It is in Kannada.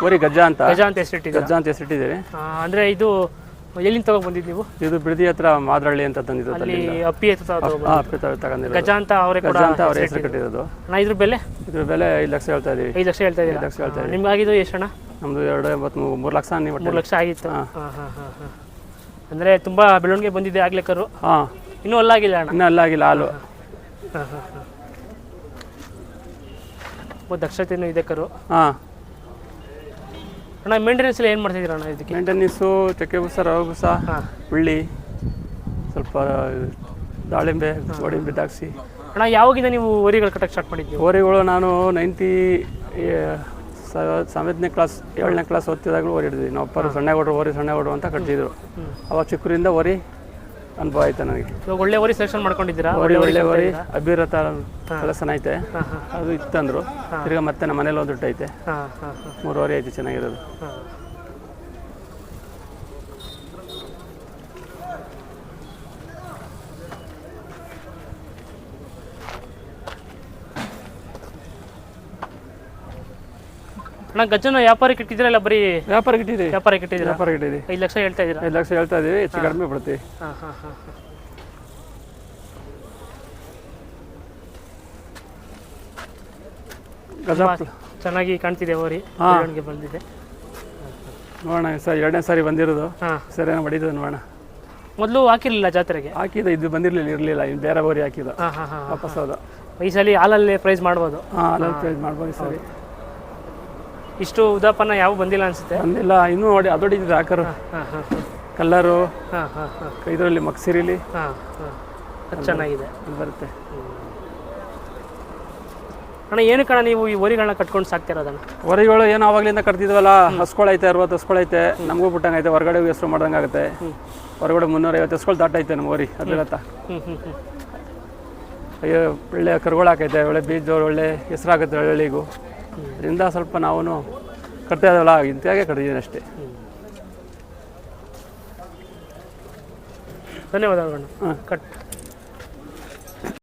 ಕೋರಿ ಗಜ್ಜ ಅಂತ. ಗಜ ಅಂತ ಹೆಸರಿಟ್ಟಿದ್ದೀರಾ? ಗಜ್ಜ ಅಂತ ಹೆಸರಿಟ್ಟಿದ್ದೀವಿ. ಆ, ಅಂದ್ರೆ ಇದು ಎಲ್ಲಿಂದ ತಗೊಂಡ್ ಬಂದಿದ್ದು ನೀವು? ಇದು ಬಿಡದಿ ಹತ್ರ ಮಾದ್ರಳ್ಳಿ ಅಂತ ತಂದಿದ್ದು ಅಲ್ಲಿ ಅಪ್ಪಿ ಹತ್ರ ತಗೊಂಡ್ ಹಾಂ ತಗೊಂಡಿರೋದು. ಗಜ ಅಂತ ಅವರೇ ಕೂಡ ಗಜ್ಜ ಅಂತ ಅವ್ರ ಹೆಸರು ಕಟ್ಟಿರೋದು ಅಣ್ಣ ಇದ್ರ ಬೆಲೆ? ಇದ್ರ ಬೆಲೆ ಐದು ಲಕ್ಷ ಹೇಳ್ತಾ ಇದೀವಿ. ಐದು ಲಕ್ಷ ಹೇಳ್ತಾ ಇದ್ದೀರಾ ಲಕ್ಷ ಹೇಳ್ತಾ ಆ, ನಿಮ್ಗಾಗಿದ್ದು ಎಷ್ಟಣ್ಣ ನಮ್ದು ಎರಡು ಎಂಬತ್ತು ಮೂರು ಲಕ್ಷ ನೀವು ಮೂರು ಲಕ್ಷ ಆಗಿತ್ತು. ಹಾ. ಹಾಂ ಹಾಂ ಹಾಂ ಹಾಂ. ಅಂದರೆ ತುಂಬ ಬೆಳವಣಿಗೆ ಬಂದಿದೆ ಆಗ್ಲೇ ಕರು ಹಾಂ. ಇನ್ನೂ ಅಲ್ಲಾಗಿಲ್ಲ ಅಣ್ಣ? ಇನ್ನೂ ಅಲ್ಲಾಗಿಲ್ಲ ಹಾಲು. ಹಾಂ ಹಾಂ ಹಾಂ ದಕ್ಷತೆಯೂ ಇದೆ ಕರು. ಹಾಂ. ಅಣ್ಣ ಮೇಂಟೆನೆನ್ಸ್ ಎಲ್ಲ ಏನು ಮಾಡ್ತಿದ್ದೀರ ಅಣ್ಣ ಇದಕ್ಕೆ? ಮೇಂಟೆನೆನ್ಸು ಚಕ್ಕೆ ಬುಸ ರವೆ ಬುಸ ಉಳ್ಳಿ ಸ್ವಲ್ಪ ದಾಳಿಂಬೆ ಗೋಡಿಂಬೆ ದಾಕ್ಷಿ ಅಣ್ಣ ಯಾವಾಗಿಂದ ನೀವು ಓರಿಗಳು ಕಟ್ಟಕ್ಕೆ ಸ್ಟಾರ್ಟ್ ಮಾಡಿದ್ದೀವಿ ಓರಿಗಳು ನಾನು ನೈಂಟಿ ಸಮೇತನೇ ಕ್ಲಾಸ್ ಏಳನೇ ಕ್ಲಾಸ್ ಓದ್ತಿದ್ದಾಗಲೂ ಓರಿ ಹಿಡಿದ್ವಿ. ನಾವು ಅಪ್ಪರು ಸಣ್ಣ ಓರಿ ಸಣ್ಣ ಕೊಡ್ರು ಅಂತ ಕಟ್ಟಿದ್ರು ಅವಾಗ ಚಿಕ್ಕರಿಂದ ಓರಿ ಅನುಭವ ಆಯ್ತು ನನಗೆ. ಇವಾಗ ಒಳ್ಳೆ ಓರಿ ಸೆಲೆಕ್ಷನ್ ಮಾಡ್ಕೊಂಡಿದ್ದೀರಾ? ಒಳ್ಳೆ ಒಳ್ಳೆ ಓರಿ ಅಭಿರತ ಕೆಲಸನ ಐತೆ ಅದು ಇತ್ತಂದ್ರು. ತಿರ್ಗಾ ಮತ್ತೆ ನಮ್ಮ ಮನೇಲಿ ಒಂದು ಐತೆ ಹಾಂ ಹಾಂ ಹಾಂ. ಮೂರು ಓರಿ ಐತೆ ಚೆನ್ನಾಗಿರೋದು. ಅಣ್ಣ ಗಜ್ಜನ ವ್ಯಾಪಾರಕ್ಕೆ ಇಟ್ಟಿದ್ರೆ ಇಲ್ಲ ಬರೀ ವ್ಯಾಪಾರಕ್ಕೆ ಇಟ್ಟಿದ್ದೀವಿ ವ್ಯಾಪಾರಕ್ಕೆ ಇಟ್ಟಿದ್ದೀರಾ ವ್ಯಾಪಾರ ಇಟ್ಟಿದ್ದೀವಿ ಐದು ಲಕ್ಷ ಹೇಳ್ತಾ ಇದ್ದೀರಾ? ಐದು ಲಕ್ಷ ಹೇಳ್ತಾ ಇದೀವಿ ಹೆಚ್ಚು ಕಡಿಮೆ ಬಿಡ್ತೀವಿ ಹಾಂ ಹಾಂ ಹಾಂ ಗಜ ಚೆನ್ನಾಗಿ ಕಾಣ್ತಿದೆ ಅವರಿ ಹಾ. ಬೆಳವಣಿಗೆ ಬಂದಿದೆ. ನೋಡೋಣ ಸರ್ ಎರಡನೇ ಸಾರಿ ಬಂದಿರೋದು. ಹಾ. ಸರಿ ಹೊಡಿತದೆ ನೋಡೋಣ. ಮೊದಲು ಹಾಕಿರಲಿಲ್ಲ ಜಾತ್ರೆಗೆ? ಹಾಕಿದ ಇದು ಬಂದಿರಲಿಲ್ಲ ಇರಲಿಲ್ಲ ಇನ್ನು ಬೇರೆ ಬೋರಿ ಹಾಕಿದ ಹಾಂ ಹಾಂ ಹಾಂ ವಾಪಸ್ ಹೌದು. ಈ ಸಲ ಹಾಲಲ್ಲಿ ಪ್ರೈಸ್ ಮಾಡ್ಬೋದು. ಹಾಂ ಅಲ್ಲಲ್ಲಿ ಪ್ರೈಸ್ ಮಾಡ್ಬೋದು ಈ ಸರಿ. ಇಷ್ಟು ಉದಾಪನ ಯಾವ ಬಂದಿಲ್ಲ ಅನ್ಸುತ್ತೆ? ಬಂದಿಲ್ಲ ಇನ್ನೂ ನೋಡಿ ಅದೊಡಿದಿದೆ ಹಾಂ ಕಲ್ಲರು ಇದರಲ್ಲಿ ಮಕ್ಸಿರಿಲಿ ಚೆನ್ನಾಗಿದೆ. ಬರುತ್ತೆ. ಅಣ್ಣ ಏನು ಕಣ ನೀವು ಈ ಒರಿಗಳನ್ನ ಕಟ್ಕೊಂಡು ಸಾಕ್ತಿರೋದಣ್ಣ? ಒರಿಗಳು ಏನು ಅವಾಗಲಿಂದ ಕಟ್ತಿದ್ವಲ್ಲ? ಹಸ್ಕೊಳೈತೆ ಅರವತ್ತು ಹಸ್ಕೊಳೈತೆ ನಮಗೂ ಬಿಟ್ಟಂಗೈತೆ ಹೊರಗಡೆ ಹೆಸರು ಮಾಡ್ದಂಗೆ ಆಗುತ್ತೆ ಹೊರಗಡೆ ಮುನ್ನೂರೈವತ್ತು ಹಸ್ಕೊಳ್ ದಾಟೈತೆ ನಮ್ಮ ಹೊರಿ ಅದಿರತ್ತ ಅಯ್ಯೋ ಒಳ್ಳೆ ಕರುಗಳು ಹಾಕೈತೆ ಒಳ್ಳೆ ಬೀಜ ಒಳ್ಳೆ ಹೆಸರಾಗುತ್ತೆ ಒಳ್ಳೆಳಿಗೂ ಅದರಿಂದ ಸ್ವಲ್ಪ ನಾವು ಕಟ್ತಾ ಇದ್ದಾವಲ್ಲ ಇಂತಾಗೆ ಕಟ್ಟಿದ್ದೀನಿ ಅಷ್ಟೇ. ಧನ್ಯವಾದಗಳು ಹಾಂ. ಕಟ್.